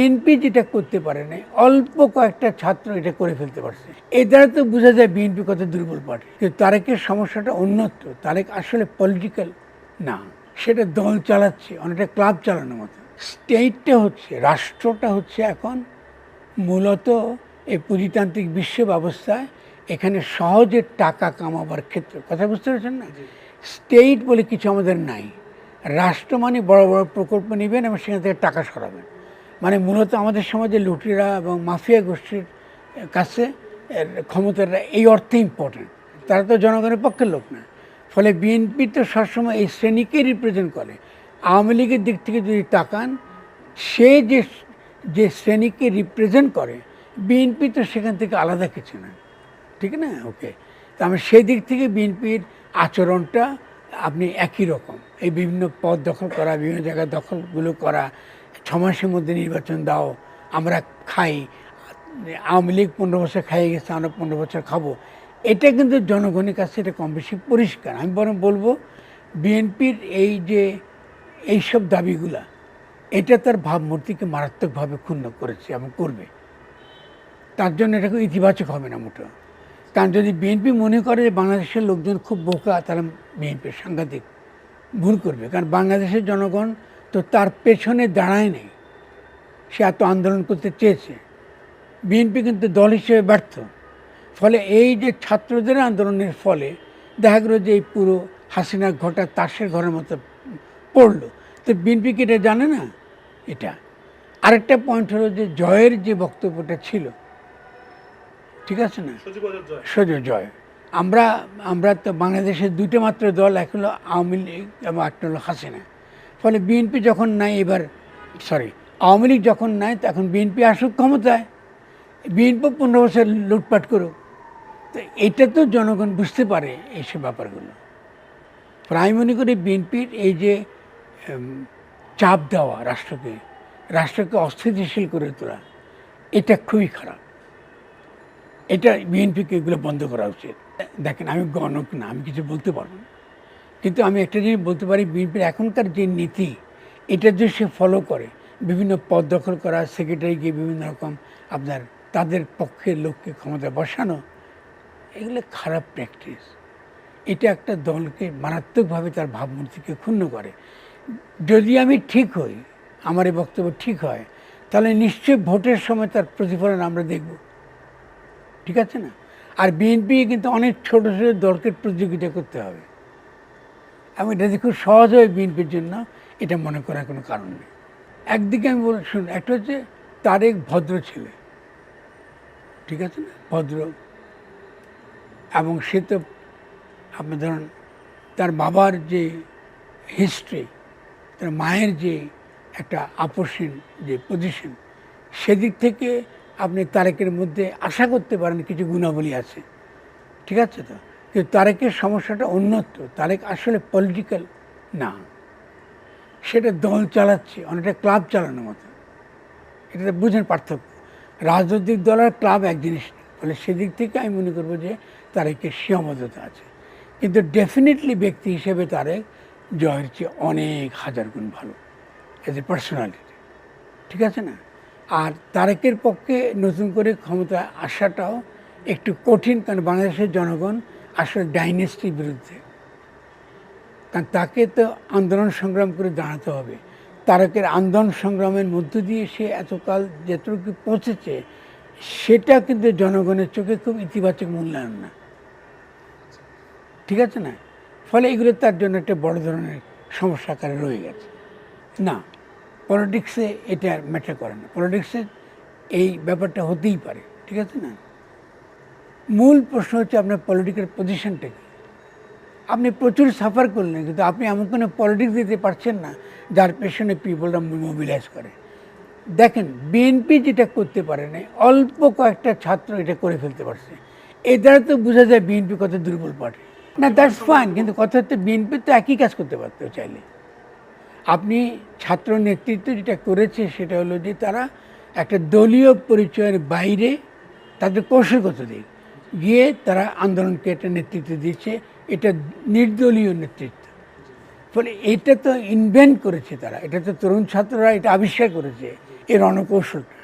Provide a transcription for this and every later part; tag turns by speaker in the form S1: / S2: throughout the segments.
S1: BNP যেটা করতে পারে না অল্প কয়েকটা ছাত্র এটা করে ফেলতে পারছে। এ দ্বারা তো বোঝা যায় বিএনপি কত দুর্বল পার্টি কিন্তু তারেকের সমস্যাটা অন্যত্র। তারেক আসলে পলিটিক্যাল না। সেটা দল চালাচ্ছে অনেকটা ক্লাব চালানোর মতো। স্টেটটা হচ্ছে রাষ্ট্রটা হচ্ছে এখন মূলত এই পুঁজিতান্ত্রিক বিশ্ব ব্যবস্থায় এখানে সহজে টাকা কামাবার ক্ষেত্র। কথা বুঝতে পারছেন না? স্টেট বলে কিছু আমাদের নাই। রাষ্ট্র মানে বড় বড় প্রকল্প নেবেন এবং সেখান থেকে টাকা সরাবেন। মানে মূলত আমাদের সমাজে লুটিরা এবং মাফিয়া গোষ্ঠীর কাছে ক্ষমতাটা এই অর্থে ইম্পর্টেন্ট তারা তো জনগণের পক্ষের লোক না। ফলে বিএনপি তো সবসময় এই শ্রেণীকে রিপ্রেজেন্ট করে। আওয়ামী লীগের দিক থেকে যদি তাকান, সে যে যে শ্রেণীকে রিপ্রেজেন্ট করে, বিএনপি তো সেখান থেকে আলাদা কিছু না। ঠিক না? ওকে তা আমি সেই দিক থেকে বিএনপির আচরণটা আপনি একই রকম। এই বিভিন্ন পদ দখল করা, বিভিন্ন জায়গায় দখলগুলো করা ছ মাসের মধ্যে নির্বাচন দাও, আমরা খাই। আওয়ামী লীগ পনেরো বছর খাইয়ে গেছে, আমরা পনেরো বছর খাব। এটা কিন্তু জনগণের কাছে এটা কম বেশি পরিষ্কার। আমি বরং বলব, বিএনপির এই যে এইসব দাবিগুলা, এটা তার ভাবমূর্তিকে মারাত্মকভাবে ক্ষুণ্ণ করেছে এবং করবে। তার জন্য এটা ইতিবাচক হবে না মোটেও। কারণ যদি বিএনপি মনে করে যে বাংলাদেশের লোকজন খুব বোকা তারা বিএনপির সাংঘাতিক ভুল করবে। কারণ বাংলাদেশের জনগণ তো তার পেছনে দাঁড়ায় নেই। সে এত আন্দোলন করতে চেয়েছে। বিএনপি কিন্তু দল হিসেবে ব্যর্থ। ফলে এই যে ছাত্রদের আন্দোলনের ফলে দেখা গেলো যে এই পুরো হাসিনা ঘটা তাসের ঘরের মতো পড়ল। তো বিএনপি কি এটা জানে না? এটা। আরেকটা পয়েন্ট হলো যে জয়ের যে বক্তব্যটা ছিল ঠিক আছে না? সূর্য জয়। আমরা আমরা তো বাংলাদেশের দুটো মাত্র দল এক হলো আওয়ামী লীগ এবং একটা হলো হাসিনা। ফলে বিএনপি যখন নাই এবার সরি আওয়ামী লীগ যখন নাই, তখন বিএনপি আসুক ক্ষমতায়। বিএনপি পনেরো বছর লুটপাট করুক। তো এটা তো জনগণ বুঝতে পারে এইসব ব্যাপারগুলো। প্রায় মনে করি বিএনপির এই যে চাপ দেওয়া রাষ্ট্রকে রাষ্ট্রকে অস্থিতিশীল করে তোলা, এটা খুবই খারাপ। এটা বিএনপিকে এগুলো বন্ধ করা উচিত। দেখেন, আমি গণক না, আমি কিছু বলতে পারব না। কিন্তু আমি একটা জিনিস বলতে পারি, বিএনপির এখনকার যে নীতি এটা যে সে ফলো করে। বিভিন্ন পদ দখল করা সেক্রেটারি গিয়ে বিভিন্ন রকম আপনার তাদের পক্ষের লোককে ক্ষমতা বসানো, এগুলো খারাপ প্র্যাকটিস এটা একটা দলকে মারাত্মকভাবে তার ভাবমূর্তিকে ক্ষুণ্ণ করে। যদি আমি ঠিক হই, আমার এই বক্তব্য ঠিক হয়, তাহলে নিশ্চয়ই ভোটের সময় তার প্রতিফলন আমরা দেখব। ঠিক আছে না? আর বিএনপি কিন্তু অনেক ছোট ছোট দলকে প্রতিযোগিতা করতে হবে। এবং এটা যে খুব সহজ হয় বিএনপির জন্য, এটা মনে করার কোনো কারণ নেই। একদিকে আমি বল শুন একটা হচ্ছে তারেক ভদ্র ছেলে। ঠিক আছে না? ভদ্র। এবং সে তো, আপনি ধরুন, তার বাবার যে হিস্ট্রি তার মায়ের যে একটা আপসীন যে পজিশন সেদিক থেকে আপনি তারেকের মধ্যে আশা করতে পারেন কিছু গুণাবলী আছে। ঠিক আছে তো? কিন্তু তারেকের সমস্যাটা অন্যত্র, তারেক আসলে পলিটিক্যাল না। সেটা দল চালাচ্ছে, অনেকটা ক্লাব চালানোর মতো। এটা বুঝেন পার্থক্য। রাজনৈতিক দল আর ক্লাব এক জিনিস ফলে সেদিক থেকে আমি মনে করব যে তারেকের সীমাবদ্ধতা আছে। কিন্তু ডেফিনেটলি ব্যক্তি হিসেবে তারেক জয়ের চেয়ে অনেক হাজার গুণ ভালো এজ এ পার্সোনালিটি ঠিক আছে না? আর তারেকের পক্ষে নতুন করে ক্ষমতা আসাটাও একটু কঠিন, কারণ বাংলাদেশের জনগণ আসলে ডাইনেস্টির বিরুদ্ধে। কারণ তাকে তো আন্দোলন সংগ্রাম করে দাঁড়াতে হবে। তারকের আন্দোলন সংগ্রামের মধ্য দিয়ে সে এতকাল যতটুকু পৌঁছেছে, সেটা কিন্তু জনগণের চোখে খুব ইতিবাচক মূল্যায়ন না। ঠিক আছে না? ফলে এগুলো তার জন্য একটা বড় ধরনের সমস্যা আকারে রয়ে গেছে। না পলিটিক্সে এটা ম্যাটার করে না। পলিটিক্সে এই ব্যাপারটা হতেই পারে। ঠিক আছে না? মূল প্রশ্ন হচ্ছে আপনার পলিটিক্যাল পজিশনটা আপনি প্রচুর সাফার করলেন, কিন্তু আপনি এমন কোনো পলিটিক্স দিতে পারছেন না, যার পেছনে পিপলরা মোবিলাইজ করে। দেখেন বিএনপি যেটা করতে পারে না, অল্প কয়েকটা ছাত্র এটা করে ফেলতে পারছে। এ দ্বারা তো বোঝা যায় বিএনপি কত দুর্বল পার্টি না দ্যাটস ফাইন কিন্তু কথা হচ্ছে বিএনপি তো একই কাজ করতে পারতো চাইলে। আপনি ছাত্র নেতৃত্ব যেটা করেছে, সেটা হলো যে তারা একটা দলীয় পরিচয়ের বাইরে তাদের কৌশলগত দিক। গিয়ে তারা আন্দোলনকে একটা নেতৃত্ব দিয়েছে। এটা নির্দলীয় নেতৃত্ব। ফলে এটা তো ইনভেন্ট করেছে তারা। এটা তো তরুণ ছাত্ররা এটা আবিষ্কার করেছে এই রণকৌশলটা।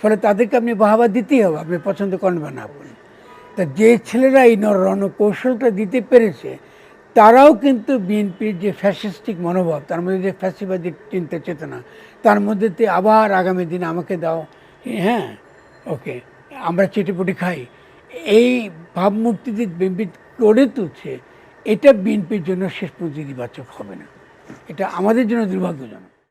S1: ফলে তাদেরকে আপনি বাহাবা দিতেই হবে, আপনি পছন্দ করেন বা না করেন। তা যে ছেলেরা এই রণকৌশলটা দিতে পেরেছে, তারাও কিন্তু বিএনপির যে ফ্যাসিস্টিক মনোভাব, তার মধ্যে যে ফ্যাসিবাদী চিন্তা চেতনা, তার মধ্যে তে আবার আগামী দিন আমাকে দাও। হ্যাঁ ওকে, আমরা চেটেপুটি খাই। এই ভাবমূর্তি যে বিএনপি গড়ে তুলছে, এটা বিএনপির জন্য শেষ পর্যন্ত ইতিবাচক হবে না। এটা আমাদের জন্য দুর্ভাগ্যজনক।